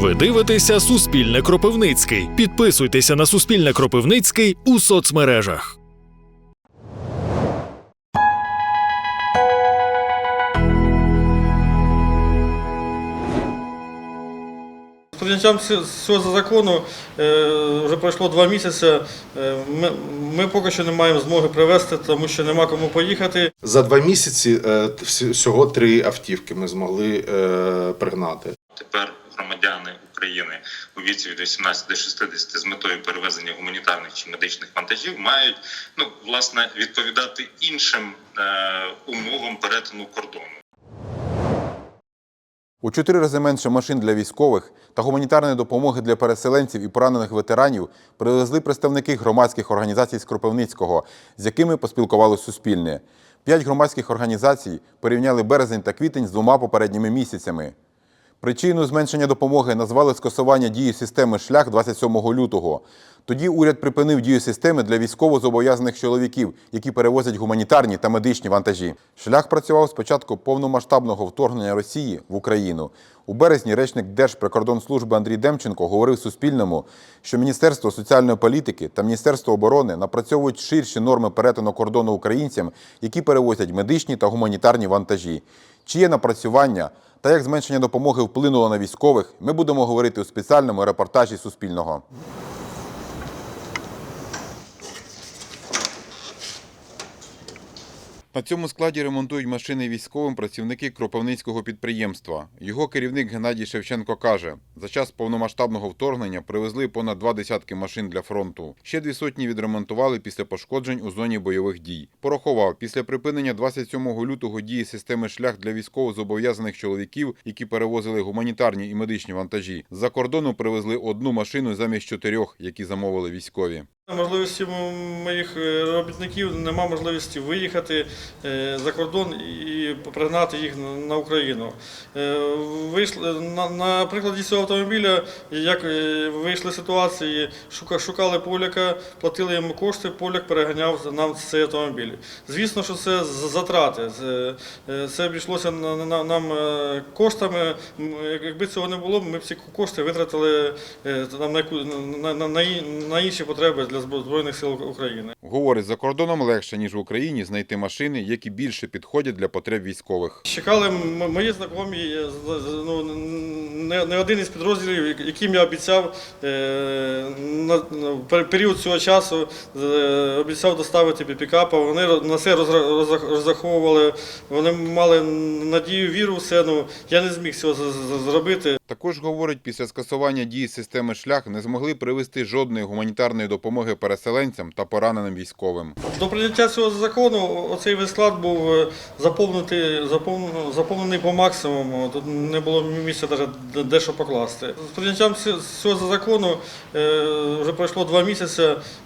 Ви дивитеся Суспільне Кропивницький. Підписуйтеся на Суспільне Кропивницький у соцмережах. Прийняттям цього закону е, вже пройшло два місяці. Е, Ми, ми поки що не маємо змоги привезти, тому що нема кому поїхати. За два місяці е, всі- всього три автівки ми змогли пригнати. Тепер громадяни України у віці від 18 до 60 з метою перевезення гуманітарних чи медичних вантажів мають ну власне відповідати іншим е, умовам перетину кордону. У чотири рази менше машин для військових та гуманітарної допомоги для переселенців і поранених ветеранів привезли представники громадських організацій з Кропивницького, з якими поспілкувалося Суспільне. П'ять громадських організацій порівняли березень та квітень з двома попередніми місяцями. Причиною зменшення допомоги назвали скасування дії системи шлях 27 лютого. Тоді уряд припинив дію системи для військово-зобов'язаних чоловіків, які перевозять гуманітарні та медичні вантажі. Шлях працював з початку повномасштабного вторгнення Росії в Україну. У березні речник Держприкордонслужби Андрій Демченко говорив Суспільному, що Міністерство соціальної політики та Міністерство оборони напрацьовують ширші норми перетину кордону українцям, які перевозять медичні та гуманітарні вантажі. Чи є напрацювання та як зменшення допомоги вплинуло на військових, ми будемо говорити у спеціальному репортажі Суспільного. На цьому складі ремонтують машини військовим працівники Кропивницького підприємства. Його керівник Геннадій Шевченко каже, за час повномасштабного вторгнення привезли понад два десятки машин для фронту. Ще дві сотні відремонтували після пошкоджень у зоні бойових дій. Порахував, після припинення 27 лютого дії системи шлях для військовозобов'язаних чоловіків, які перевозили гуманітарні і медичні вантажі, з-за кордону привезли одну машину замість чотирьох, які замовили військові. Можливості моїх е, робітників нема можливості виїхати е, за кордон і пригнати їх на- Україну. Е, Вийшли на, прикладі цього автомобіля, як е, вийшли ситуації, шукали поляка, платили йому кошти, поляк переганяв нам цей автомобіль. Звісно, що це затрати. Це, е, обійшлося на, на- нам е, коштами. Якби цього не було, ми б ці кошти витратили е, на інші потреби для Збро- Збройних сил України. Говорить, за кордоном легше, ніж в Україні, знайти машини, які більше підходять для потреб військових. Чекали мої знайомі, е, ну, не, один із підрозділів, яким я обіцяв е, на, період цього часу е, обіцяв доставити пікапа. Вони на це розраховували, вони мали надію, віру в це. Ну, я не зміг цього зробити. Також говорить, після скасування дії системи шлях не змогли привезти жодної гуманітарної допомоги переселенцям та пораненим військовим. До прийняття цього закону оцей весь склад був е, заповнений, заповнений по максимуму. Тут не було місця навіть де що покласти. З прийняттям цього закону е, вже пройшло два місяці.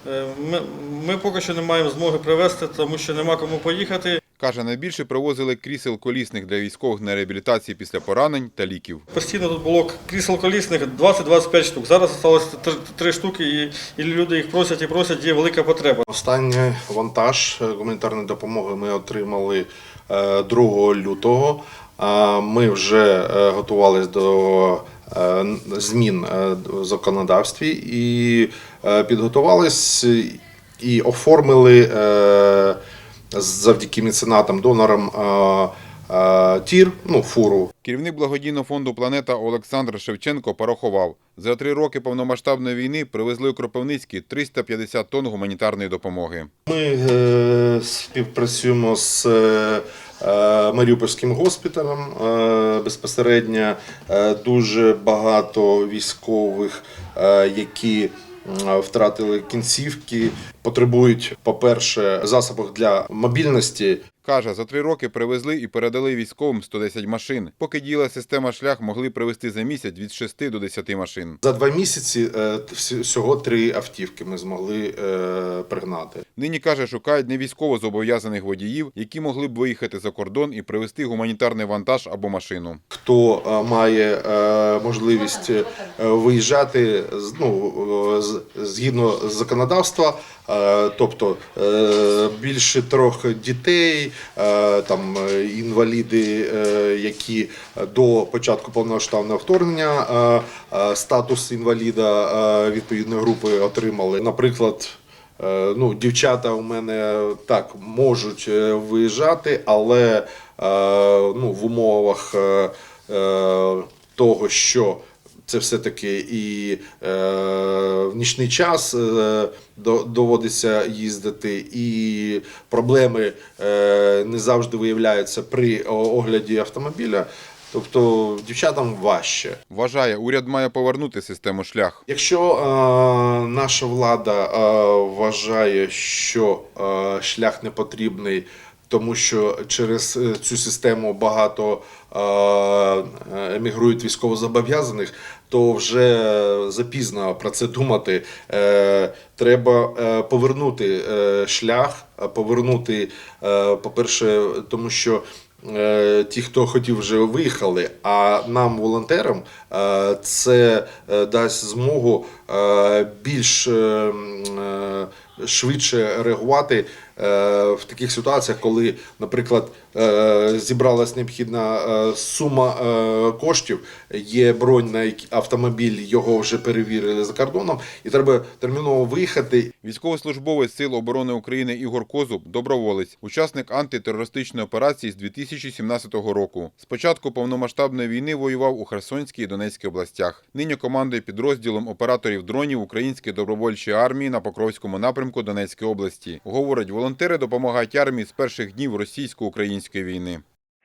Е, Ми, ми поки що не маємо змоги привезти, тому що нема кому поїхати. Каже, найбільше привозили крісел колісних для військових на реабілітації після поранень та ліків. Постійно тут було крісел колісних 20-25 штук. Зараз залишилось три, три штуки, і, і люди їх просять і просять, є велика потреба. Останній вантаж е, гуманітарної допомоги ми отримали е, 2 лютого. А Ми вже е, готувалися до е, змін е, в законодавстві і е, підготувались і оформили е, завдяки меценатам, донорам е, е, тір, ну, фуру Керівник благодійного фонду Планета Олександр Шевченко порахував, за три роки повномасштабної війни привезли у Кропивницький 350 тонн гуманітарної допомоги. Ми е, співпрацюємо з Маріупольським госпіталем безпосередньо. Дуже багато військових, які втратили кінцівки, потребують, по-перше, засобів для мобільності. Каже, за три роки привезли і передали військовим 110 машин. Поки діяла система шлях, могли привезти за місяць від 6 до 10 машин. За два місяці е, всього три автівки ми змогли е, пригнати. Нині каже, шукають не військово зобов'язаних водіїв, які могли б виїхати за кордон і привезти гуманітарний вантаж або машину. хто е, має можливість виїжджати ну, згідно законодавства, тобто більше трьох дітей, там е, інваліди, е, які до початку повномасштабного вторгнення е, е, статус інваліда е, відповідної групи отримали. Наприклад, е, ну, дівчата у мене так можуть е, виїжджати, але е, ну, в умовах е, е, того, що це все-таки і е, в нічний час е, до- доводиться їздити, і проблеми е, не завжди виявляються при огляді автомобіля. Тобто дівчатам важче. Вважає, уряд має повернути систему шлях. Якщо е, наша влада е, вважає, що е, шлях не потрібний, тому що через е, цю систему багато е, емігрують військовозобов'язаних, то вже запізно про це думати. Е, треба е, повернути е, шлях, е, повернути, е, по-перше, тому що е, ті, хто хотів, вже виїхали. А нам, волонтерам, е, це е, дасть змогу е, більш е, е, швидше реагувати е, в таких ситуаціях, коли, наприклад, е, зібралась необхідна е, сума е, коштів, є бронь на автомобіль, його вже перевірили за кордоном, і треба терміново виїхати Військовослужбовець Сил оборони України Ігор Козуб – доброволець, учасник антитерористичної операції з 2017 року. З початку повномасштабної війни воював у Херсонській і Донецькій областях. Нині командує підрозділом операторів дронів Української добровольчої армії на Покровському напрямку Донецької області. Говорить, волонтери допомагають армії з перших днів російсько-української війни.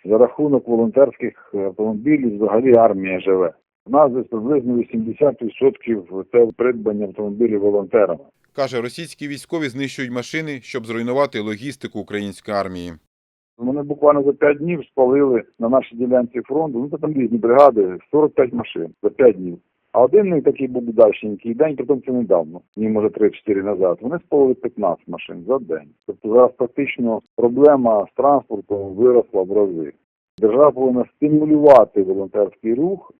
За рахунок волонтерських автомобілів взагалі армія живе. У нас десь приблизно 80% це придбання автомобілів волонтерами. Каже, російські військові знищують машини, щоб зруйнувати логістику української армії. Вони буквально за 5 днів спалили на нашій ділянці фронту, ну це там різні бригади, 45 машин за 5 днів. А один такий був дальшенький день, притом це недавно, ні, може 3-4 назад. Вони спалили 15 машин за день. Тобто зараз практично проблема з транспортом виросла в рази. Держава повинна стимулювати волонтерський рух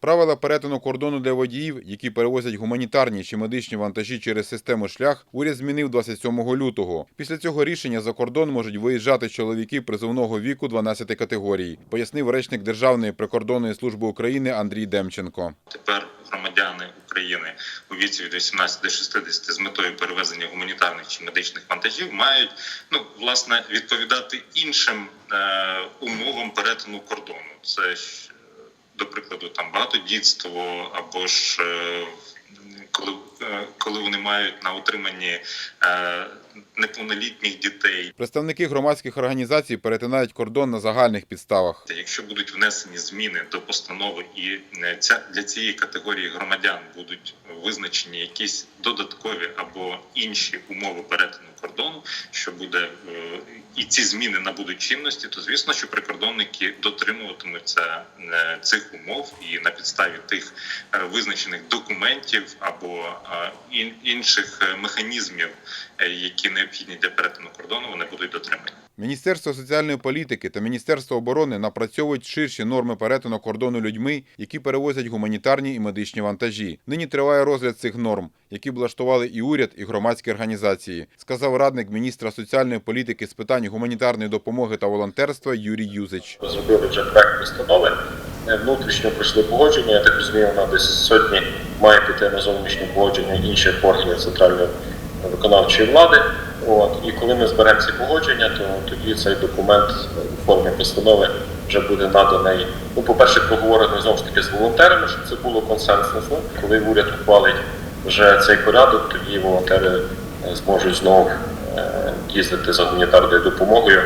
Правила перетину кордону для водіїв, які перевозять гуманітарні чи медичні вантажі через систему шлях, уряд змінив 27 лютого. Після цього рішення за кордон можуть виїжджати чоловіки призовного віку 12 категорій, пояснив речник Державної прикордонної служби України Андрій Демченко. Тепер громадяни України у віці від 18 до 60 з метою перевезення гуманітарних чи медичних вантажів мають ну власне відповідати іншим е, умовам перетину кордону. Це до прикладу, там багатодітство або ж е, коли, е, коли вони мають на утриманні е, неповнолітніх дітей. Представники громадських організацій перетинають кордон на загальних підставах. Якщо будуть внесені зміни до постанови, і е, ця для цієї категорії громадян будуть визначені якісь додаткові або інші умови перетину кордону, що буде е, і ці зміни набудуть чинності, то звісно, що прикордонники дотримуватимуться е, цих умов і на підставі тих визначених документів або інших механізмів, які необхідні для перетину кордону, вони будуть дотримані. Міністерство соціальної політики та Міністерство оборони напрацьовують ширші норми перетину кордону людьми, які перевозять гуманітарні і медичні вантажі. Нині триває розгляд цих норм, які влаштували і уряд, і громадські організації, сказав радник міністра соціальної політики з питань гуманітарної допомоги та волонтерства Юрій Юзич. Розробили вже проект постанови. Е, Внутрішньо пройшли погодження. Я так розумію, вона десь сотні має піти на зовнішнє погодження інших органів центральної виконавчої влади. От і коли ми зберемо ці погодження, то тоді цей документ у формі постанови вже буде наданий. Ну, по-перше, проговорений знову ж таки з волонтерами, щоб це було консенсусно. Коли уряд ухвалить вже цей порядок, тоді волонтери е, зможуть знову е, їздити за гуманітарною допомогою.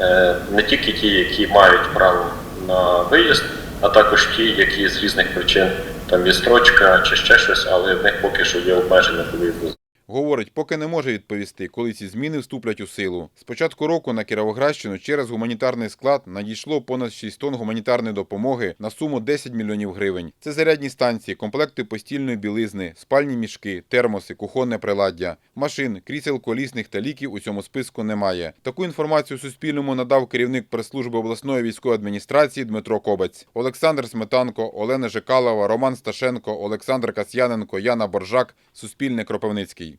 Е, не тільки ті, які мають право на виїзд, а також ті, які з різних причин там є строчка чи ще щось, але в них поки що є обмеження по виїзду Говорить, поки не може відповісти, коли ці зміни вступлять у силу. З початку року на Кіровоградщину через гуманітарний склад надійшло понад 6 тонн гуманітарної допомоги на суму 10 мільйонів гривень. Це зарядні станції, комплекти постільної білизни, спальні мішки, термоси, кухонне приладдя, машин, крісел колісних та ліків у цьому списку немає. Таку інформацію Суспільному надав керівник прес-служби обласної військової адміністрації Дмитро Кобець. Олександр Сметанко, Олена Жекалова, Роман Сташенко, Олександр Касьяненко, Яна Боржак. Суспільне Кропивницький.